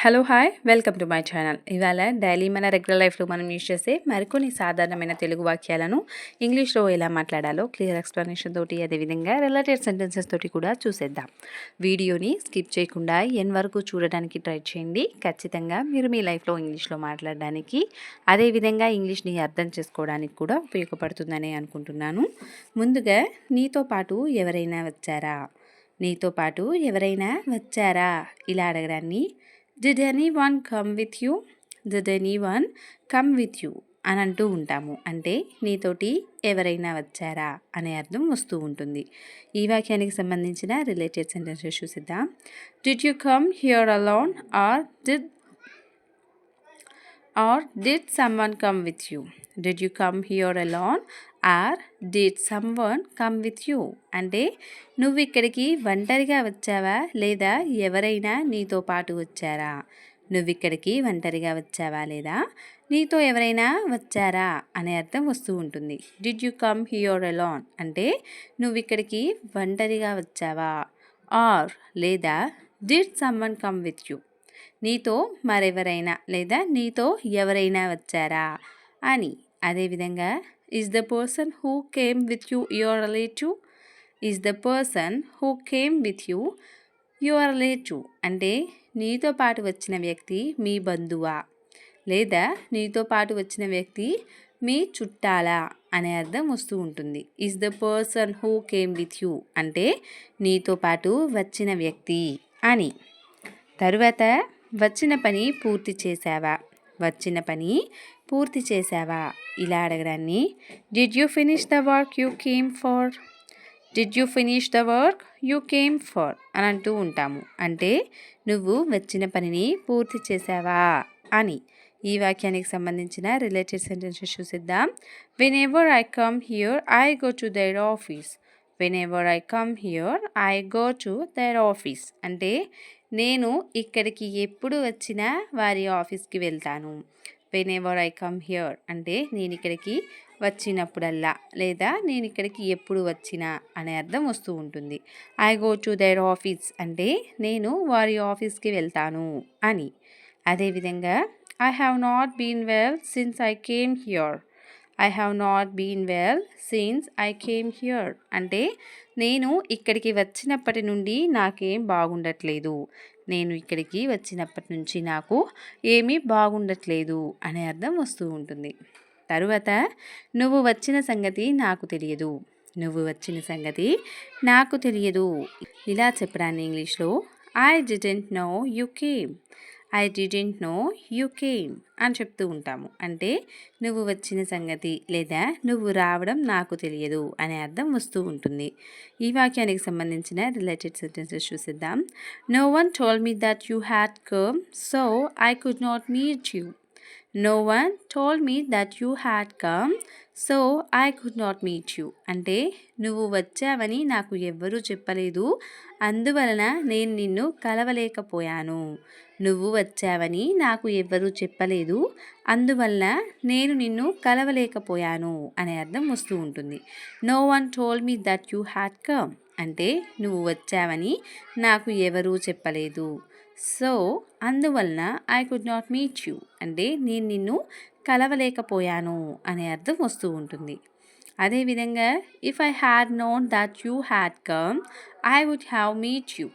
Hello hi welcome to my channel. ఇవాళ daily మన regular లైఫ్లో మనం యూజ్ చేసే మరికొన్ని సాధారణమైన తెలుగు వాక్యాలను ఇంగ్లీష్లో ఎలా మాట్లాడాలో క్లియర్ ఎక్స్ప్లెనేషన్ తోటి అదేవిధంగా రిలేటెడ్ సెంటెన్సెస్ తోటి కూడా చూసేద్దాం. వీడియోని స్కిప్ చేయకుండా ఎన్ వరకు చూడడానికి ట్రై చేయండి. ఖచ్చితంగా మీరు మీ లైఫ్లో ఇంగ్లీష్లో మాట్లాడడానికి అదేవిధంగా ఇంగ్లీష్ని అర్థం చేసుకోవడానికి కూడా ఉపయోగపడుతుందని అనుకుంటున్నాను. ముందుగా నీతో పాటు ఎవరైనా వచ్చారా? నీతో పాటు ఎవరైనా వచ్చారా? ఇలా అడగడాన్ని did anyone come with you did anyone come with you అని అంటూ ఉంటాము. అంటే నీతోటి ఎవరైనా వచ్చారా అనే అర్థం వస్తూ ఉంటుంది. ఈ వాక్యానికి సంబంధించిన related sentences చూసిద్దాం. Did you come here alone or did or did someone one come with you you you come alone? Or did someone come with you అంటే నువ్వు ఇక్కడికి ఒంటరిగా వచ్చావా? లేదా ఎవరైనా నీతో పాటు వచ్చారా? నువ్వు ఇక్కడికి ఒంటరిగా వచ్చావా లేదా? నీతో ఎవరైనా వచ్చారా? అనే అర్థం వస్తూ ఉంటుంది. Did you come here alone అంటే నువ్వు ఇక్కడికి ఒంటరిగా వచ్చావా? ఆర్ లేదా did someone come with you నీతో మరెవరైనా లేదా నీతో ఎవరైనా వచ్చారా? అని. అదేవిధంగా is the person who came with you your relative is the person who came with you your relative అంటే నీతో పాటు వచ్చిన వ్యక్తి మీ బంధువా? లేదా నీతో పాటు వచ్చిన వ్యక్తి మీ చుట్టాలా? అనే అర్థం వస్తూ ఉంటుంది. Is the person who came with you అంటే నీతో పాటు వచ్చిన వ్యక్తి అని. తరువాత వచ్చిన పని పూర్తి చేశావా? వచ్చిన పని పూర్తి చేశావా? ఇలా అడగడాన్ని. Did you finish the work you came for did you finish the work you came for అని అంటూ ఉంటాము. అంటే నువ్వు వచ్చిన పనిని పూర్తి చేసావా అని. ఈ వాక్యానికి సంబంధించిన related sentences చూసిద్దాం. Whenever I come here I go to their office whenever I come here I go to their office అంటే నేను ఇక్కడికి ఎప్పుడు వచ్చినా వారి ఆఫీస్కి వెళ్తాను. Whenever I come here అంటే నేను ఇక్కడికి వచ్చినప్పుడల్లా లేదా నేను ఇక్కడికి ఎప్పుడు వచ్చినా అనే అర్థం వస్తూ ఉంటుంది. I go to their office అంటే నేను వారి ఆఫీస్కి వెళ్తాను అని. అదేవిధంగా I have not been well since I came here I have not been well since I came here అంటే నేను ఇక్కడికి వచ్చినప్పటి నుండి నాకేం బాగుండట్లేదు. నేను ఇక్కడికి వచ్చినప్పటి నుంచి నాకు ఏమీ బాగుండట్లేదు అనే అర్థం వస్తూ ఉంటుంది. తరువాత నువ్వు వచ్చిన సంగతి నాకు తెలియదు. నువ్వు వచ్చిన సంగతి నాకు తెలియదు. ఇలా చెప్పడాన్ని ఇంగ్లీష్లో I didn't know you came I didn't know you came అని చెప్తూ ఉంటాము. అంటే నువ్వు వచ్చిన సంగతి లేదా నువ్వు రావడం నాకు తెలియదు అనే అర్థం వస్తూ ఉంటుంది. ఈ వాక్యానికి సంబంధించిన related sentences చూసిద్దాం. No one told me that you had come so I could not meet you no one told me that you had come so I could not meet you అంటే నువ్వు వచ్చావని నాకు ఎవ్వరూ చెప్పలేదు. అందువలన నేను నిన్ను కలవలేకపోయాను. నువ్వు వచ్చావని నాకు ఎవ్వరూ చెప్పలేదు. అందువల్ల నేను నిన్ను కలవలేకపోయాను అనే అర్థం వస్తూ ఉంటుంది. No one told me that you had come అంటే నువ్వు వచ్చావని నాకు ఎవరూ చెప్పలేదు. సో అందువలన I could not meet you అంటే నేను నిన్ను కలవలేకపోయాను అనే అర్థం వస్తూ ఉంటుంది. అదేవిధంగా if I had known that you had come I would have met you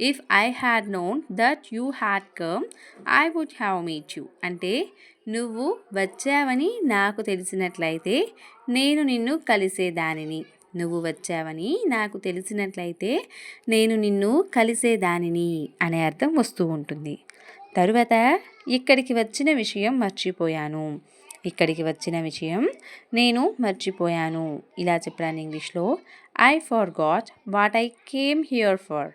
if I had known that you had come I would have met you అంటే నువ్వు వచ్చావని నాకు తెలిసినట్లయితే నేను నిన్ను కలిసేదానిని. నువ్వు వచ్చావని నాకు తెలిసినట్లయితే నేను నిన్ను కలిసేదానిని అనే అర్థం వస్తూ ఉంటుంది. తరువాత ఇక్కడికి వచ్చిన విషయం మర్చిపోయాను. ఇక్కడికి వచ్చిన విషయం నేను మర్చిపోయాను. ఇలా చెప్పాను ఇంగ్లీష్లో I forgot what I came here for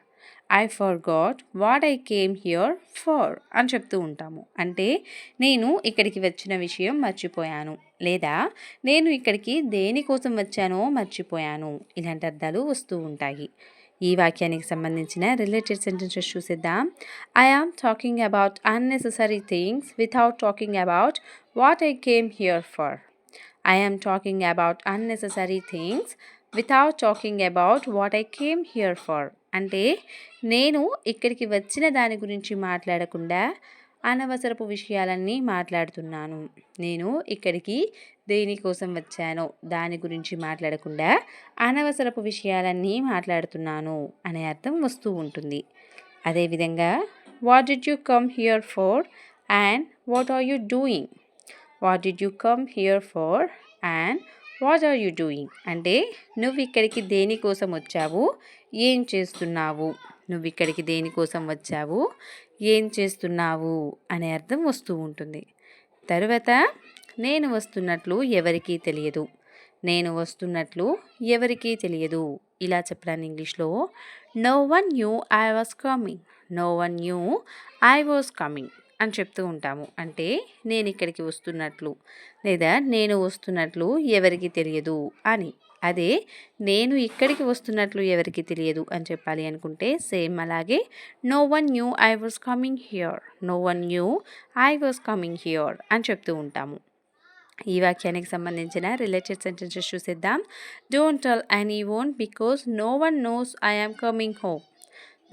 I forgot what I came here for అని చెప్తూ ఉంటాము. అంటే నేను ఇక్కడికి వచ్చిన విషయం మర్చిపోయాను. లేదా నేను ఇక్కడికి దేనికోసం వచ్చానో మర్చిపోయాను. ఇలాంటి అర్థాలు వస్తూ ఉంటాయి. ఈ వాక్యానికి సంబంధించిన రిలేటెడ్ సెంటెన్సెస్ చూసేద్దాం. I am talking about unnecessary things without talking about what I came here for I am talking about unnecessary things without talking about what I came here for అంటే నేను ఇక్కడికి వచ్చిన దాని గురించి మాట్లాడకుండా అనవసరపు విషయాలన్నీ మాట్లాడుతున్నాను. నేను ఇక్కడికి దేనికోసం వచ్చానో దాని గురించి మాట్లాడకుండా అనవసరపు విషయాలన్నీ మాట్లాడుతున్నాను అనే అర్థం వస్తూ ఉంటుంది. అదేవిధంగా what did you come here for and what are you doing what did you come here for and what are you doing? అంటే నువ్వు ఇక్కడికి దేనికోసం వచ్చావు? ఏం చేస్తున్నావు? నువ్వు ఇక్కడికి దేనికోసం వచ్చావు? ఏం చేస్తున్నావు? అనే అర్థం వస్తూ ఉంటుంది. తరువాత నేను వస్తున్నట్లు ఎవరికీ తెలియదు. నేను వస్తున్నట్లు ఎవరికీ తెలియదు. ఇలా చెప్పడానికి ఇంగ్లీష్లో no one knew I was coming no one knew I was coming అని చెప్తూ ఉంటాము. అంటే నేను ఇక్కడికి వస్తున్నట్లు లేదా నేను వస్తున్నట్లు ఎవరికి తెలియదు అని. అదే నేను ఇక్కడికి వస్తున్నట్లు ఎవరికి తెలియదు అని చెప్పాలి అనుకుంటే సేమ్ అలాగే no one knew I was coming here no one knew I was coming here అని చెప్తూ ఉంటాము. ఈ వాక్యానికి సంబంధించిన రిలేటెడ్ సెంటెన్సెస్ చూసేద్దాం. Don't tell anyone because no one knows I am coming home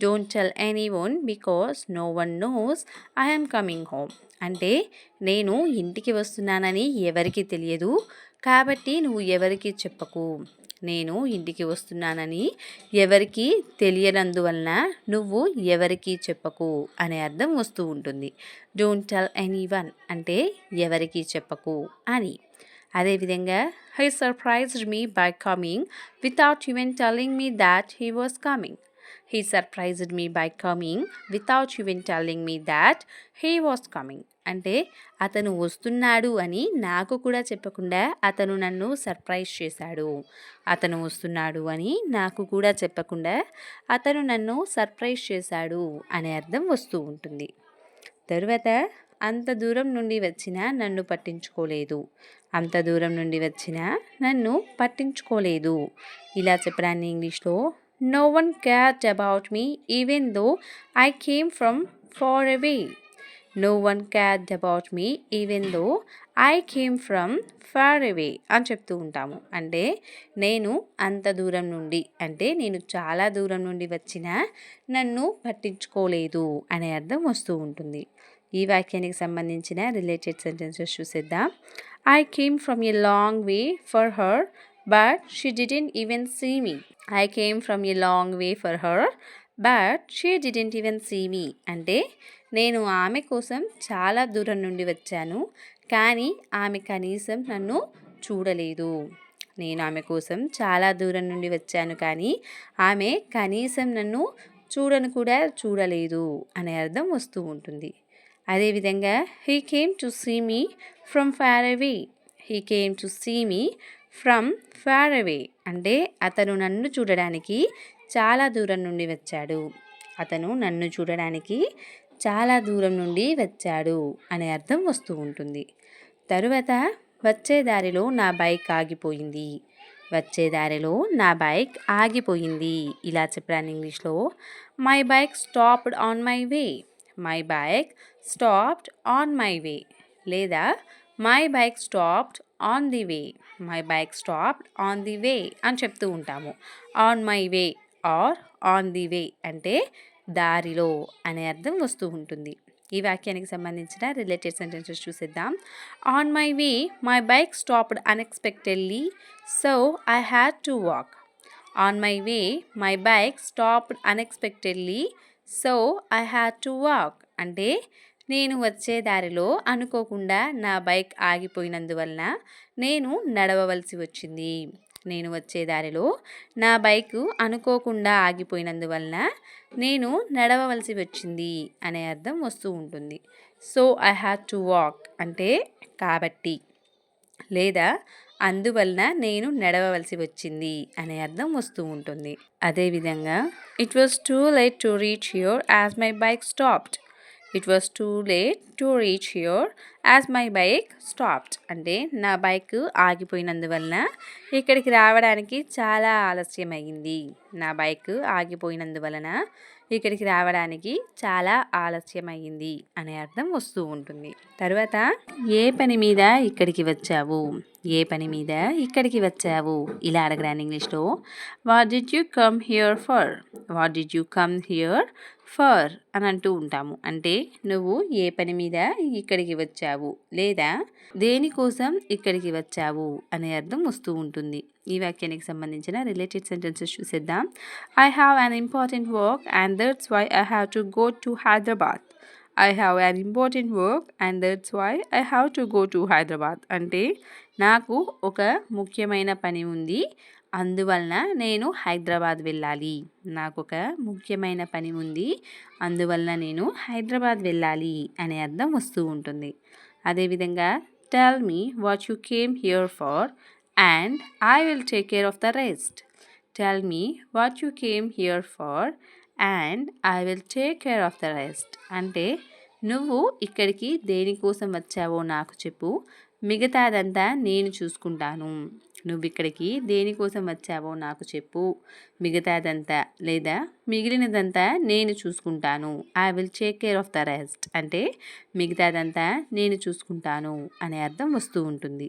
don't tell anyone because no one knows I coming home అంటే నేను ఇంటికి వస్తున్నానని ఎవరికి తెలియదు. కాబట్టి నువ్వు ఎవరికి చెప్పకు. నేను ఇంటికి వస్తున్నానని ఎవరికి తెలియనందువలన నువ్వు ఎవరికి చెప్పకు అనే అర్థం వస్తూ ఉంటుంది. డోంట్ టెల్ ఎనీ వన్ అంటే ఎవరికి చెప్పకు అని. అదేవిధంగా he surprised me by coming without even telling me that he was coming he surprised me by coming without even telling me that he was coming అంటే అతను వస్తున్నాడు అని నాకు కూడా చెప్పకుండా అతను నన్ను సర్ప్రైజ్ చేశాడు. అతను వస్తున్నాడు అని నాకు కూడా చెప్పకుండా అతను నన్ను సర్ప్రైజ్ చేశాడు అనే అర్థం వస్తూ ఉంటుంది. తరువాత అంత దూరం నుండి వచ్చిన నన్ను పట్టించుకోలేదు. అంత దూరం నుండి వచ్చిన నన్ను పట్టించుకోలేదు. ఇలా చెప్పడాన్ని ఇంగ్లీష్లో no one cared about me even though I came from far away no one cared about me even though I came from far away అని చెప్తూ ఉంటాము. అంటే నేను అంత దూరం నుండి అంటే నేను చాలా దూరం నుండి వచ్చిన నన్ను పట్టించుకోలేదు అనే అర్థం వస్తూ ఉంటుంది. ఈ వాక్యానికి సంబంధించిన రిలేటెడ్ సెంటెన్సెస్ చూసేద్దాం. I came from a long way for her but she didn't even see me I came from a long way for her but she didn't even see me అంటే నేను ఆమె కోసం చాలా దూరం నుండి వచ్చాను కానీ ఆమె కనీసం నన్ను చూడలేదు. నేను ఆమె కోసం చాలా దూరం నుండి వచ్చాను కానీ ఆమె కనీసం నన్ను చూడను కూడా చూడలేదు అనే అర్థం వస్తూ ఉంటుంది. అదేవిధంగా he came to see me from far away he came to see me from far away. అంటే అతను నన్ను చూడడానికి చాలా దూరం నుండి వచ్చాడు. అతను నన్ను చూడడానికి చాలా దూరం నుండి వచ్చాడు అనే అర్థం వస్తూ ఉంటుంది. తరువాత వచ్చే దారిలో నా బైక్ ఆగిపోయింది. వచ్చే దారిలో నా బైక్ ఆగిపోయింది. ఇలా చెప్పాను ఇంగ్లీష్లో my bike stopped on my way my bike stopped on my way లేదా my bike stopped on the way my bike stopped on the way అని చెప్తూ ఉంటాము. On my way or on the way అంటే దారిలో అనే అర్థం వస్తూ ఉంటుంది. ఈ వాక్యానికి సంబంధించిన రిలేటెడ్ సెంటెన్సెస్ చూసేద్దాం. On my way my bike stopped unexpectedly so I had to walk on my way my bike stopped unexpectedly so I had to walk అంటే నేను వచ్చే దారిలో అనుకోకుండా నా బైక్ ఆగిపోయినందువలన నేను నడవవలసి వచ్చింది. నేను వచ్చే దారిలో నా బైకు అనుకోకుండా ఆగిపోయినందువలన నేను నడవవలసి వచ్చింది అనే అర్థం వస్తూ ఉంటుంది. So I have to walk అంటే కాబట్టి లేదా అందువలన నేను నడవవలసి వచ్చింది అనే అర్థం వస్తూ ఉంటుంది. అదేవిధంగా it was too late to reach here as my bike stopped it was too late to reach here as my bike stopped అంటే నా బైక్ ఆగిపోయినందువలన ఇక్కడికి రావడానికి చాలా ఆలస్యం నా బైక్ ఆగిపోయినందువలన ఇక్కడికి రావడానికి చాలా ఆలస్యం అనే అర్థం వస్తూ ఉంటుంది. తర్వాత ఏ పని మీద ఇక్కడికి వచ్చావు? ఏ పని మీద ఇక్కడికి వచ్చావు? ఇలా అడగరాని ఇంగ్లీష్లో. What did you come here for what did you come here for అని అంటూ ఉంటాము. అంటే నువ్వు ఏ పని మీద ఇక్కడికి వచ్చావు లేదా దేనికోసం ఇక్కడికి వచ్చావు అనే అర్థం వస్తూ ఉంటుంది. ఈ వాక్యానికి సంబంధించిన రిలేటెడ్ సెంటెన్సెస్ చూసేద్దాం. I have an important work and that's why I have to go to Hyderabad I have an important work and that's why I have to go to Hyderabad అంటే నాకు ఒక ముఖ్యమైన పని ఉంది. అందువలన నేను హైదరాబాద్ వెళ్ళాలి. నాకు ఒక ముఖ్యమైన పని ఉంది. అందువలన నేను హైదరాబాద్ వెళ్ళాలి అనే అర్థం వస్తూ ఉంటుంది. అదేవిధంగా tell me what you came here for and I will take care of the rest tell me what you came here for and I will take care of the rest. అంటే నువ్వు ఇక్కడికి దేనికోసం వచ్చావో నాకు చెప్పు. మిగతాదంతా నేను చూసుకుంటాను. నువ్వు ఇక్కడికి దేనికోసం వచ్చావో నాకు చెప్పు. మిగతాదంతా లేదా మిగిలినదంతా నేను చూసుకుంటాను. I will take care of the rest. అంటే మిగతాదంతా నేను చూసుకుంటాను అనే అర్థం వస్తూ ఉంటుంది.